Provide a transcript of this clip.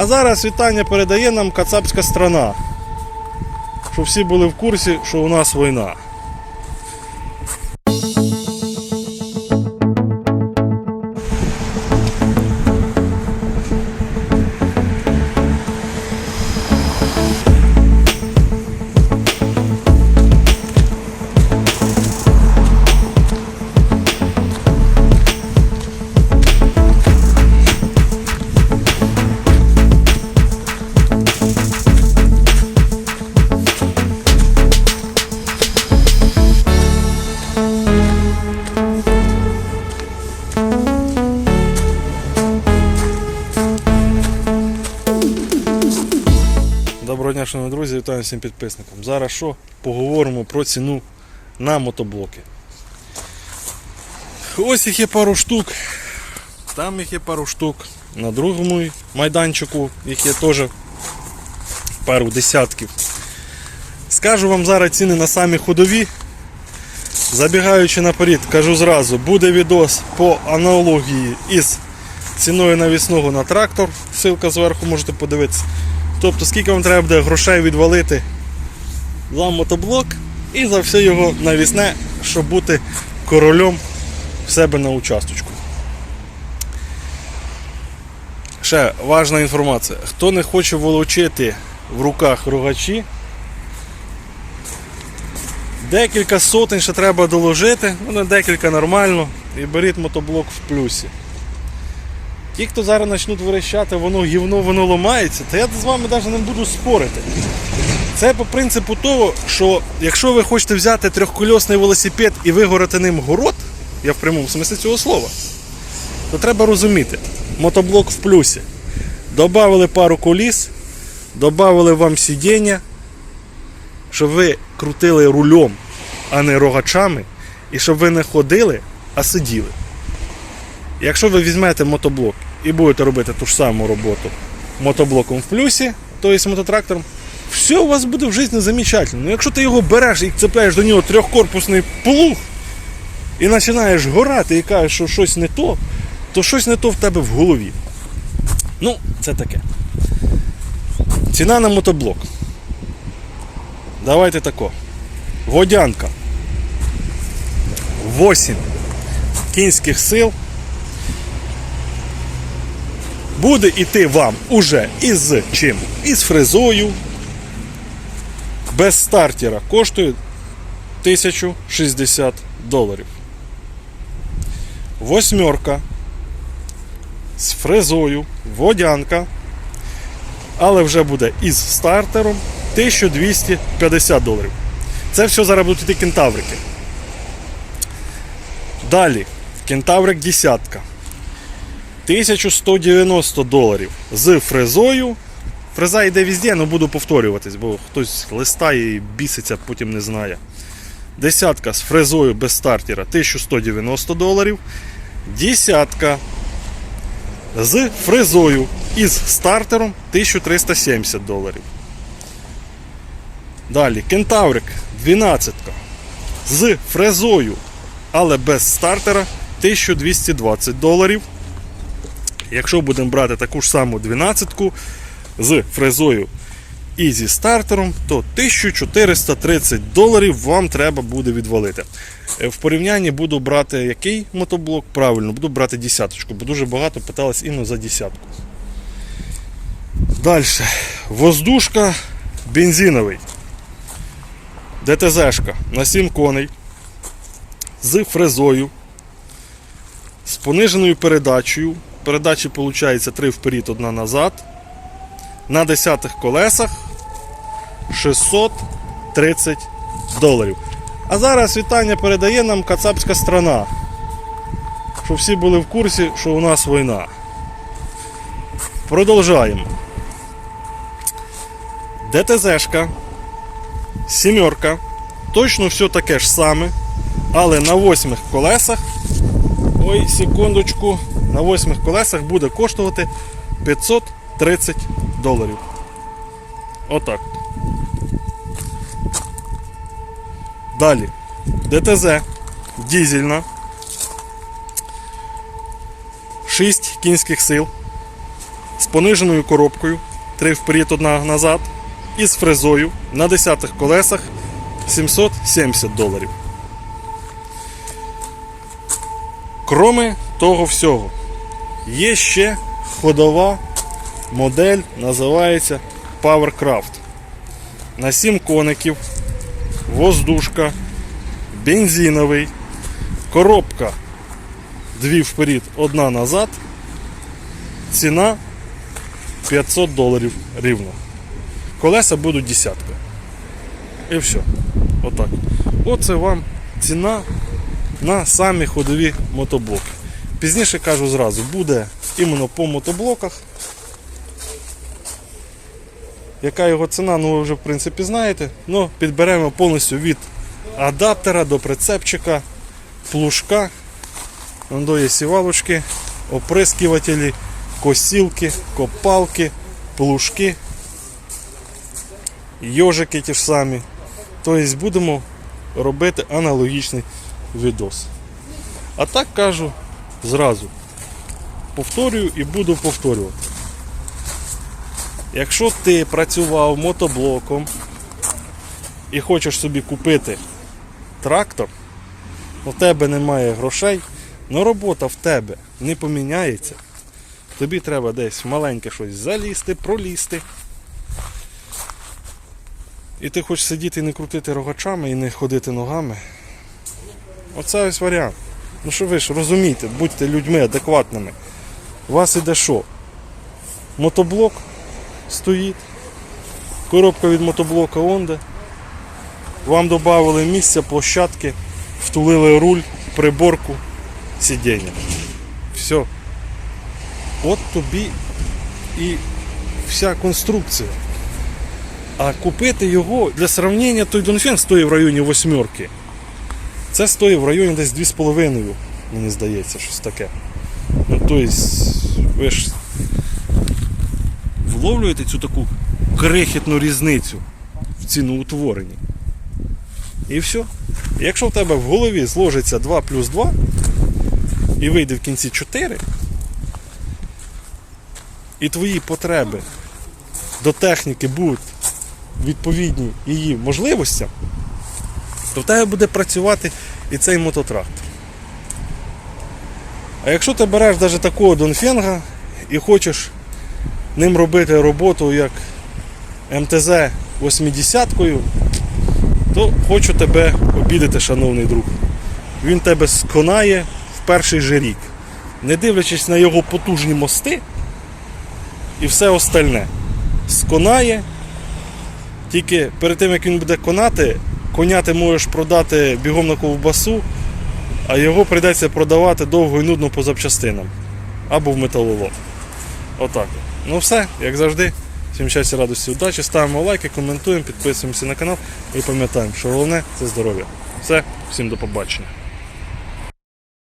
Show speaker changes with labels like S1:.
S1: А зараз вітання передає нам кацапська страна. Щоб всі були в курсі, що у нас війна. Доброго дня, шановні друзі, вітаю всім підписникам. Зараз що? Поговоримо про ціну на мотоблоки. Ось їх є пару штук. Там їх є пару штук. На другому майданчику їх є теж пару десятків. Скажу вам зараз ціни на самі ходові. Забігаючи наперед, кажу зразу, буде відос по аналогії із ціною навісного на трактор. Ссылка зверху можете подивитися. Тобто, скільки вам треба буде грошей відвалити за мотоблок і за все його навісне, щоб бути королем в себе на участочку. Ще важна інформація. Хто не хоче волочити в руках рогачі, декілька сотень ще треба доложити, ну не декілька нормально, і беріть мотоблок в плюсі. Ті, хто зараз почнуть верещати, воно гівно, воно ламається, то я з вами навіть не буду спорити. Це по принципу того, що якщо ви хочете взяти трьохкольосний велосипед і вигорати ним город, я в прямому смислі цього слова, то треба розуміти, мотоблок в плюсі. Добавили пару коліс, додали вам сидіння, щоб ви крутили рулем, а не рогачами, і щоб ви не ходили, а сиділи. Якщо ви візьмете мотоблок і будете робити ту ж саму роботу мотоблоком в плюсі, тобто мототрактором, все у вас буде в житті замечательно. Ну якщо ти його береш і цепляєш до нього трьохкорпусний плуг і починаєш горати і кажеш, що щось не то, то щось не то в тебе в голові. Ну, це таке. Ціна на мотоблок. Давайте тако. Водянка. 8 кінських сил буде йти вам уже із чим? Із фрезою. Без стартера коштує 1060 доларів. Восьмерка з фрезою, водянка, але вже буде із стартером 1250 доларів. Це все зараз будуть йти кентаврики. Далі, кентаврик десятка. 1190 доларів з фрезою. Фреза йде везде, але буду повторюватись, бо хтось листає і біситься, потім не знає. Десятка з фрезою без стартера 1190 доларів. Десятка з фрезою із стартером 1370 доларів. Далі кентаврик 12 з фрезою, але без стартера 1220 доларів. Якщо будемо брати таку ж саму 12-ку з фрезою і зі стартером, то 1430 доларів вам треба буде відвалити. Е, В порівнянні буду брати який мотоблок? Правильно, буду брати десяточку, бо дуже багато питалось іменно за десятку. Далі. Воздушка бензиновий. ДТЗшка на 7 коней з фрезою, з пониженою передачею. Передачі виходить 3 вперед, одна назад. На 10 колесах 630 доларів. А зараз вітання передає нам кацапська страна. Щоб всі були в курсі, що у нас війна. Продовжаємо. ДТЗшка, сімерка, точно все таке ж саме, але на восьмих колесах. Ой, секундочку, на восьмих колесах буде коштувати 530 доларів. Отак. Далі. ДТЗ дізельна. 6 кінських сил з пониженою коробкою, три вперед, одна назад, і з фрезою на 10 колесах 770 доларів. Кроме того всього, є ще ходова модель, називається Powercraft. На 7 коників, воздушка, бензиновий, коробка дві вперед, одна назад. Ціна 500 доларів рівно. Колеса будуть десятка. І все. Отак. Оце вам ціна на самі ходові мотоблоки. Пізніше кажу зразу, буде іменно по мотоблоках. Яка його ціна, ну ви вже в принципі знаєте. Ну, підберемо повністю від адаптера до прицепчика, плужка, є сівалочки, оприскувателі, косілки, копалки, плужки, йожики ті ж самі. Тобто будемо робити аналогічний відос. А так кажу зразу. Повторюю і буду повторювати. Якщо ти працював мотоблоком і хочеш собі купити трактор, у тебе немає грошей, але робота в тебе не поміняється. Тобі треба десь маленьке щось залізти, пролізти. І ти хочеш сидіти і не крутити рогачами і не ходити ногами. Оце ось варіант. Ну що ви ж розумієте, будьте людьми адекватними. У вас іде що? Мотоблок стоїть, коробка від мотоблока онде. Вам додали місця, площадки, втулили руль, приборку, сидіння. Все. От тобі і вся конструкція. А купити його для сравнення, той Донфен стоїть в районі восьмерки. Це стоїть в районі десь 2,5, мені здається, щось таке. Ну, тобто, ви ж вловлюєте цю таку крихітну різницю в ціноутворенні. І все. Якщо в тебе в голові зложиться 2 плюс 2 і вийде в кінці 4, і твої потреби до техніки будуть відповідні її можливостям, то в тебе буде працювати і цей мототрактор. А якщо ти береш навіть такого Донфенга і хочеш ним робити роботу як МТЗ 80-кою, то хочу тебе обідати, шановний друг. Він тебе сконає в перший же рік, не дивлячись на його потужні мости і все остальне. Сконає. Тільки перед тим як він буде конати, коня можеш продати бігом на ковбасу, а його прийдеться продавати довго і нудно по запчастинам або в металолом. Отак. Ну все, як завжди. Всім щастя, радості, удачі. Ставимо лайки, коментуємо, підписуємося на канал і пам'ятаємо, що головне це здоров'я. Все, всім до побачення.